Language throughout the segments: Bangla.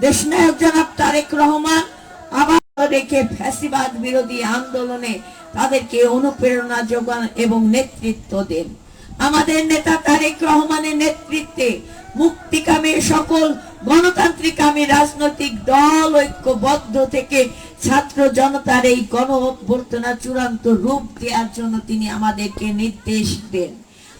দেশনায়ক জনাব তারেক রহমান আবার রেখে ফ্যাসিবাদ বিরোধী আন্দোলনে তাদেরকে অনুপ্রেরণা যোগান এবং নেতৃত্ব দেন। আমাদের নেতা তারেক রহমানের নেতৃত্বে মুক্তিকামী সকল গণতান্ত্রিকামী রাজনৈতিক দল ঐক্যবদ্ধ থেকে ছাত্র জনতার এই গণ অভ্যর্থনা চূড়ান্ত রূপ দেওয়ার জন্য তিনি আমাদেরকে নির্দেশ দেন।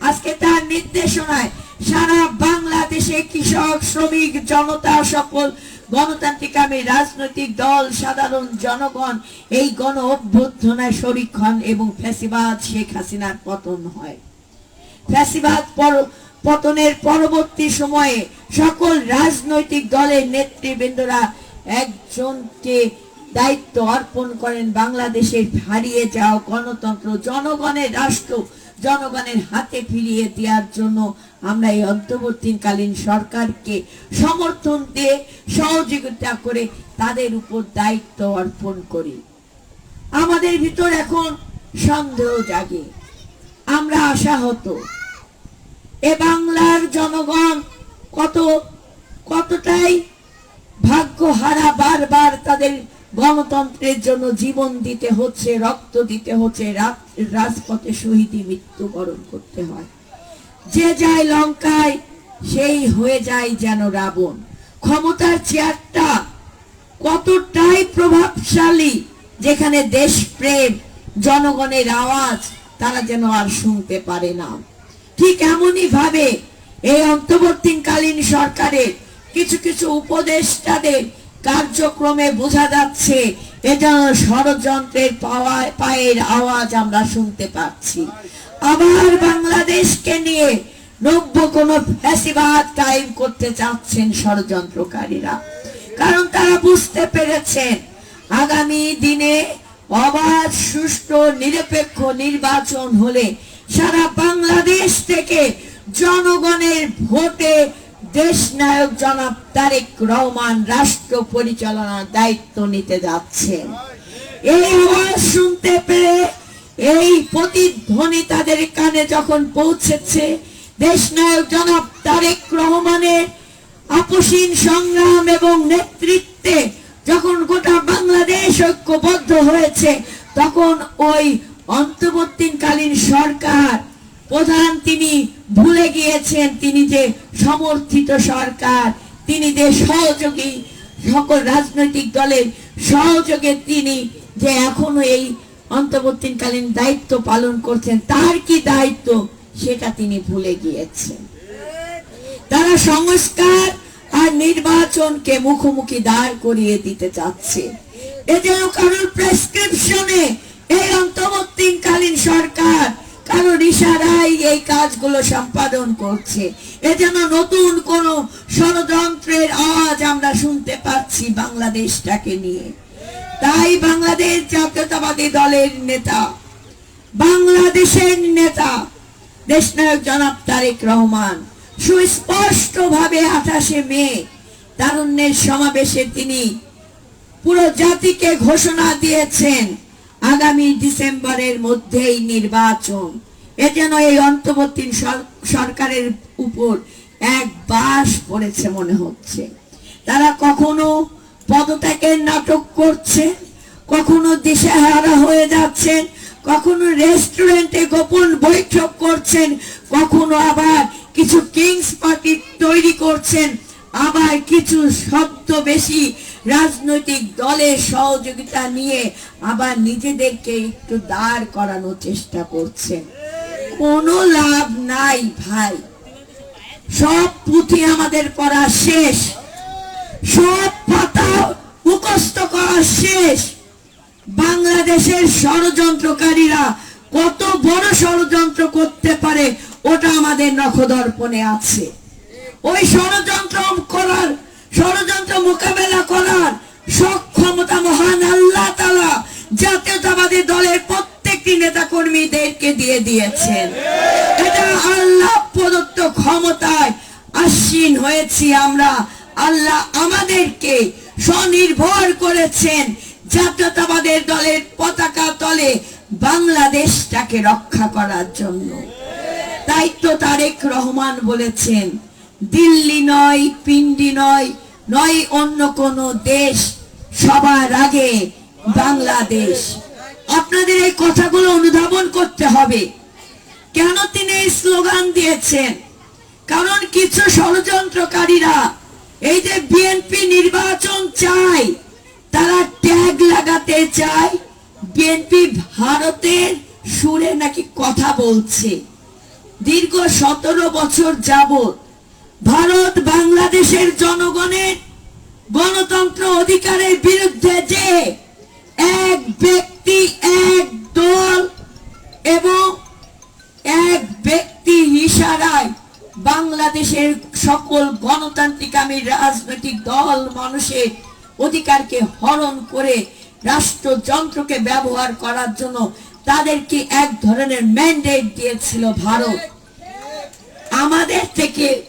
আজকে তার নির্দেশনায় সারা বাংলাদেশে কৃষক, শ্রমিক, জনতা সকল গণতান্ত্রিকামী রাজনৈতিক দল, সাধারণ জনগণ এই গণ অভ্যুত্থানায় শরিক হন এবং ফ্যাসিবাদ শেখ হাসিনার পতন হয়। ফ্যাসিবাদ পর- পতনের পরবর্তী সময়ে সকল রাজনৈতিক দলের নেতৃবৃন্দরা একজনকে দায়িত্ব অর্পণ করেন বাংলাদেশের হারিয়ে যাওয়া গণতন্ত্র, জনগণের রাষ্ট্র, জনগণের হাতে ফিরিয়ে দেওয়ার জন্য আমরা এই অন্তর্বর্তীকালীন সরকারকে সমর্থন দিয়ে সহযোগিতা করে তাদের উপর দায়িত্ব অর্পণ করি। আমাদের ভিতর এখন সন্দেহ জাগে। আমরা আশাহত। এ বাংলার জনগণ কত, কতটাই ভাগ্য হারা বারবার তাদের গণতন্ত্রের জন্য জীবন দিতে হচ্ছে, রক্ত দিতে হচ্ছে রাজপথে শহীদি মৃত্যুবরণ করতে হয়। যে যায় লঙ্কায়, সেই হয়ে যায় যেন রাবণ। ক্ষমতার চেয়ারটা কতটাই প্রভাবশালী, যেখানে দেশপ্রেম, জনগণের আওয়াজ, তারা যেন আর শুনতে পারে না। ঠিক এমনই ভাবে এই অন্তর্বর্তীকালীন সরকারের কিছু কিছু উপদেষ্টাদের কার্যক্রমে বোঝা যাচ্ছে, এটা ষড়যন্ত্রের পাওয়া পায়ের আওয়াজ আমরা শুনতে পাচ্ছি। আবার বাংলাদেশকে নিয়ে নব্য কোন ফ্যাসিবাদ টাইম করতে চাচ্ছেন ষড়যন্ত্রকারীরা। কারণ তারা বুঝতে পেরেছেন, আগামী দিনে অবাধ, সুষ্ঠু, নিরপেক্ষ নির্বাচন হলে সারা বাংলাদেশ থেকে জনগণের ভোটে দেশ নায়ক জনাব তারেক রহমান রাষ্ট্র পরিচালনার দায়িত্ব নিতে যাচ্ছেন। এই আওয়াজ শুনতে পেরে এই প্রতিধ্বনি তাদের কানে যখন পৌঁছেছে দেশ নায়ক জনাব তারেক রহমানের আপসীন সংগ্রাম এবং নেতৃত্বে যখন গোটা বাংলাদেশ ঐক্যবদ্ধ হয়েছে, তখন ওই অন্তর্বর্তীকালীন সরকার প্রধান তিনি ভুলে গিয়েছেন, তিনি যে সমর্থিত সরকার, তিনি যে সহযোগী সকল রাজনৈতিক দলের সহযোগে তিনি যে এখনও এই অন্তর্বর্তীকালীন দায়িত্ব পালন করছেন, তার কি দায়িত্ব? সেটা তিনি ভুলে গিয়েছেন। তারা সংস্কার আর নির্বাচনকে মুখোমুখি দাঁড় করিয়ে দিতে চাচ্ছে। এ কারোর প্রেসক্রিপশনে এই অন্তর্বর্তীকালীন সরকার কারোর ইশারায় এই কাজগুলো সম্পাদন করছে। এ যেন নতুন কোন ষড়যন্ত্রের আওয়াজ আমরা শুনতে পাচ্ছি বাংলাদেশটাকে নিয়ে। তাই বাংলাদেশ জাতীয়তাবাদী দলের নেতা, বাংলাদেশের নেতা দেশনায়ক জনাব তারেক রহমান সুস্পষ্ট ভাবে আঠাশে মে তারুণ্যের সমাবেশে তিনি পুরো জাতিকে ঘোষণা দিয়েছেন, আগামী ডিসেম্বরের মধ্যেই নির্বাচন। এ যেন এই অন্তর্বর্তী সরকারের উপর এক বাস পড়েছে মনে হচ্ছে। তারা কখনো পদত্যাগের নাটক করছে, কখনো দিশেহারা হয়ে যাচ্ছেন, কখনো রেস্টুরেন্টে গোপন বৈঠক করছেন, কখনো আবার কিছু কিংস পার্টি তৈরি করছেন, আবার কিছু শব্দ বেশি রাজনৈতিক দলের সহযোগিতা নিয়ে আবার নিজেদেরকে একটু দাঁড় করানোর চেষ্টা করছেন। কোনো লাভ নাই ভাই। সব পুঁথি আমাদের পড়া শেষ। সব পাতা মুখস্থ করা শেষ। বাংলাদেশের ষড়যন্ত্রকারীরা কত বড় ষড়যন্ত্র করতে পারে, ওটা আমাদের নখদর্পণে আছে। ওই ষড়যন্ত্র করার, ষড়যন্ত্র মোকাবেলা করার সক্ষমতা মহান আল্লাহ তালা জাতীয়তাবাদী দলের প্রত্যেকটি নেতা কর্মীদেরকে দিয়ে দিয়েছেন। এটা আল্লাহ প্রদত্ত ক্ষমতায় আসীন হয়েছি আমরা। আল্লাহ আমাদেরকে স্বনির্ভর করেছেন জাতীয়তাবাদের দলের পতাকা তলে বাংলাদেশটাকে রক্ষা করার জন্য। তো তারেক রহমান বলেছেন, দিল্লি নয়, পিন্ডি নয় নয় অন্য কোন দেশ, সবার আগে বাংলাদেশ। আপনাদের এই কথাগুলো অনুধাবন করতে হবে। কেন তিনি এই স্লোগান দিয়েছেন? কারণ কিছু ষড়যন্ত্রকারীরা এই যে বিএনপি নির্বাচন চায় তারা ট্যাগ লাগাতে চায় বিএনপি ভারতের সুরে নাকি কথা বলছে। দীর্ঘ সতেরো বছর যাবত ভারত বাংলাদেশের জনগণের গণতন্ত্র অধিকারের বিরুদ্ধে যে এক ব্যক্তি, এক দল এবং এক ব্যক্তি ইশারায় বাংলাদেশের সকল গণতান্ত্রিক আমি রাজনৈতিক দল মানুষের অধিকারকে হরণ করে রাষ্ট্রযন্ত্রকে ব্যবহার করার জন্য তাদেরকে এক ধরনের ম্যান্ডেট দিয়েছিল ভারত। আমাদের থেকে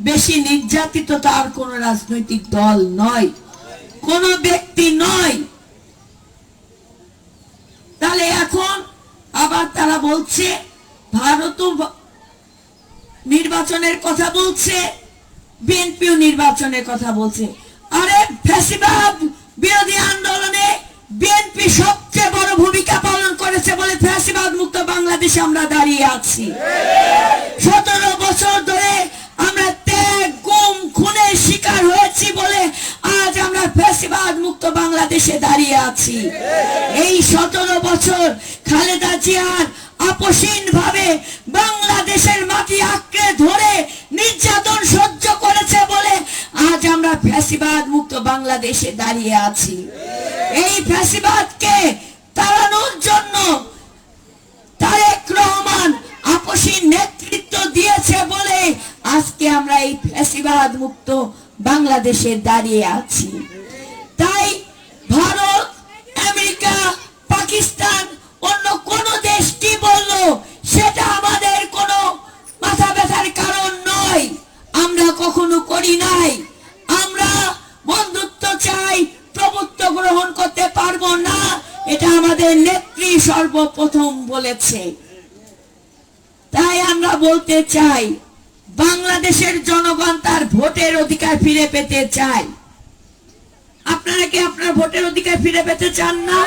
বেশি নির্যাতিত তার কোন রাজনৈতিক দল নয়। কোন ব্যক্তি নয়। তাহলে এখন আবার তারা বলছে, ভারতও ব- নির্বাচনের কথা বলছে। বিএনপিও নির্বাচনের কথা বলছে। আরে ফ্যাসিবাদ বিরোধী আন্দোলনে বিএনপি সবচেয়ে বড় ভূমিকা পালন করেছে বলে ফ্যাসিবাদ মুক্ত বাংলাদেশে আমরা দাঁড়িয়ে আছি। সতেরো বছর ধরে আমরা ত্যাগ, গুম, খুনের শিকার হয়েছি বলে আজ আমরা ফ্যাসিবাদ মুক্ত বাংলাদেশে দাঁড়িয়ে আছি। এই সতেরো বছর খালেদা জিয়ার আপসীন ভাবে বাংলাদেশের মাটি আঁকড়ে ধরে নির্যাতন সহ্য আজ আমরা ফ্যাসিবাদ মুক্ত বাংলাদেশে দাঁড়িয়ে আছি। এই ফ্যাসিবাদকে তাড়ানোর জন্য তারেক রহমান আপসী নেতৃত্ব দিয়েছে বলে আজকে আমরা এই ফ্যাসিবাদ মুক্ত বাংলাদেশে দাঁড়িয়ে আছি। আমাদের নেত্রী সর্বপ্রথম বলেছে। তাই আমরা বলতে চাই, বাংলাদেশের জনগণ তার ভোটের অধিকার ফিরে পেতে চায়। আপনারা কি আপনার ভোটের অধিকার ফিরে পেতে চান না?